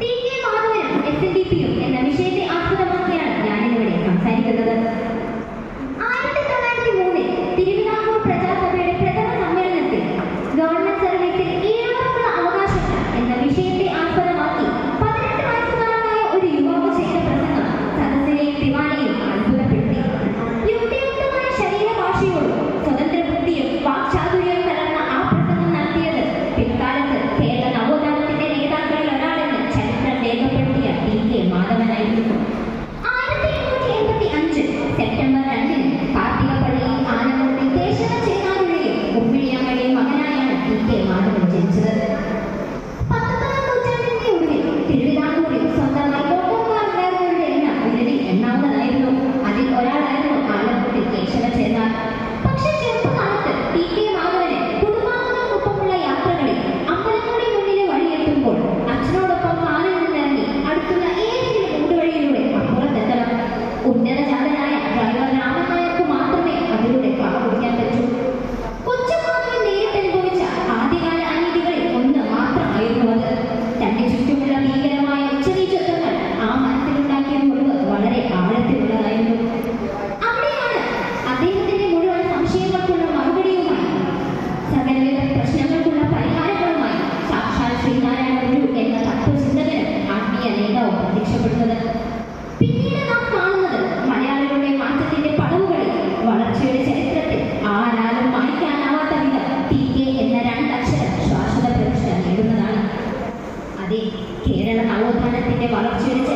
Speaking Để nói về? പിന്നീട് നാം കാണുന്നത് മലയാളികളുടെ വളർച്ചയുടെ ചരിത്രത്തിൽ വിധം ടി കെ എന്ന അതെ കേരള നവോത്ഥാനത്തിന്റെ വളർച്ചയുടെ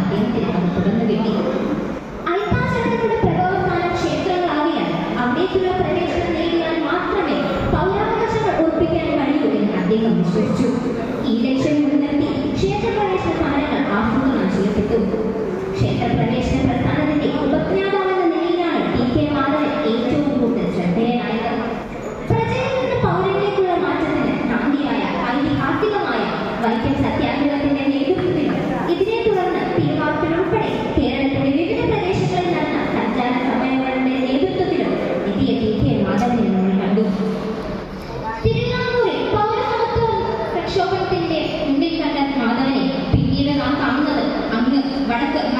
അദ്ദേഹത്തിനകം തുടർന്നു കിട്ടി അൽപാചരണങ്ങളുടെ പ്രഭവസ്ഥാനം ക്ഷേത്രങ്ങളാവിയാണ് അവിടേക്കുള്ള പ്രവേശനം മാത്രമേ പൗരാവകാശങ്ങൾ ഉറപ്പിക്കാൻ കഴിയൂ ഈ ലക്ഷ്യം മുൻനിർത്തി ക്ഷേത്രപ്രവേശന സമരങ്ങൾ ആസൂത്രണം ചെയ്യപ്പെട്ടു. ക്ഷേത്രപ്രവേശന പ്രസ്ഥാനത്തിന്റെ ഉപജ്ഞാതാവെന്ന നിലയിലാണ് ടി കെ മാധവൻ ഏറ്റവും കൂടുതൽ ശ്രദ്ധേയനായത്. പ്രജയിൽ നിന്ന് പൗരനിലേക്കുള്ള മാറ്റത്തിന് ക്രാന്തിയായ ഐതിഹാസികമായ വൈക്കം സത്യാഗ്രഹം 把这个。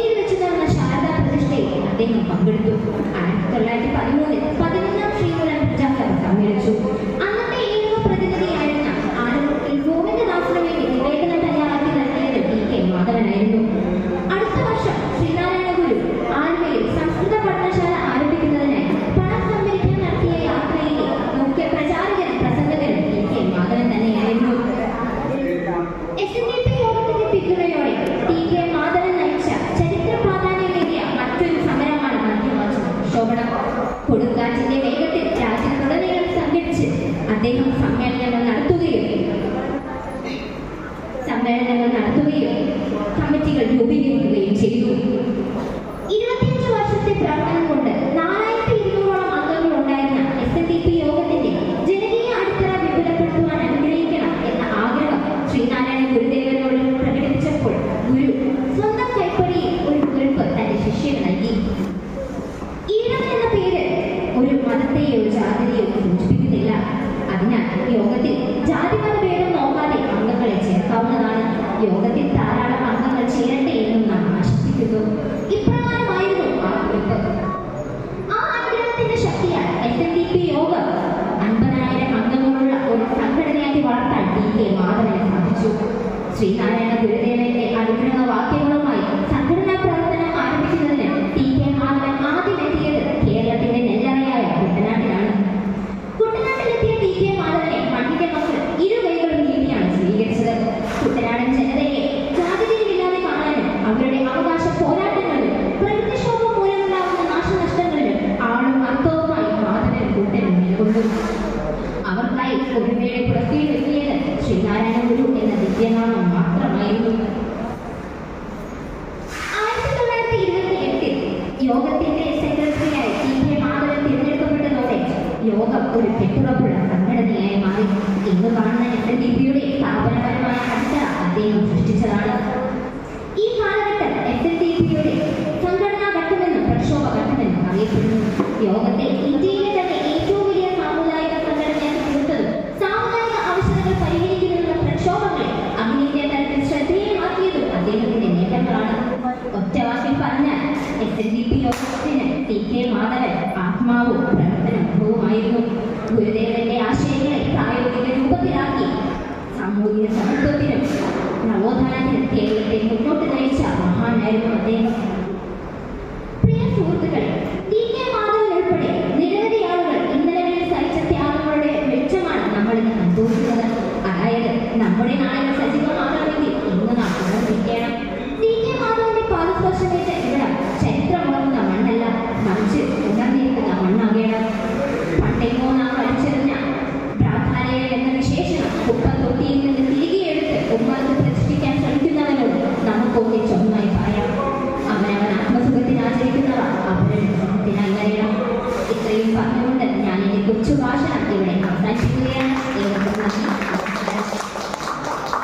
പിന്നീട് വെച്ച് നടന്ന ശാരദാ പ്രതിഷ്ഠയിൽ അദ്ദേഹം പങ്കെടുത്തു ആയിരത്തി തൊള്ളായിരത്തി പതിമൂന്ന് ഒറ്റവാക്കിൽ പറഞ്ഞാൽ എസ് എൻ ഡി പി യോഗത്തിന് ടി കെ മാധവൻ ആത്മാവും പ്രവർത്തനവുമായിരുന്നു ഗുരുദേവന്റെ ആശയങ്ങളെ പ്രായോഗിക രൂപത്തിലാക്കി സാമൂഹിക സമത്വത്തിനും നവോത്ഥാനത്തിനും കേരളത്തെ മുന്നോട്ട് നയിച്ച മഹാനായിരുന്നു അദ്ദേഹം.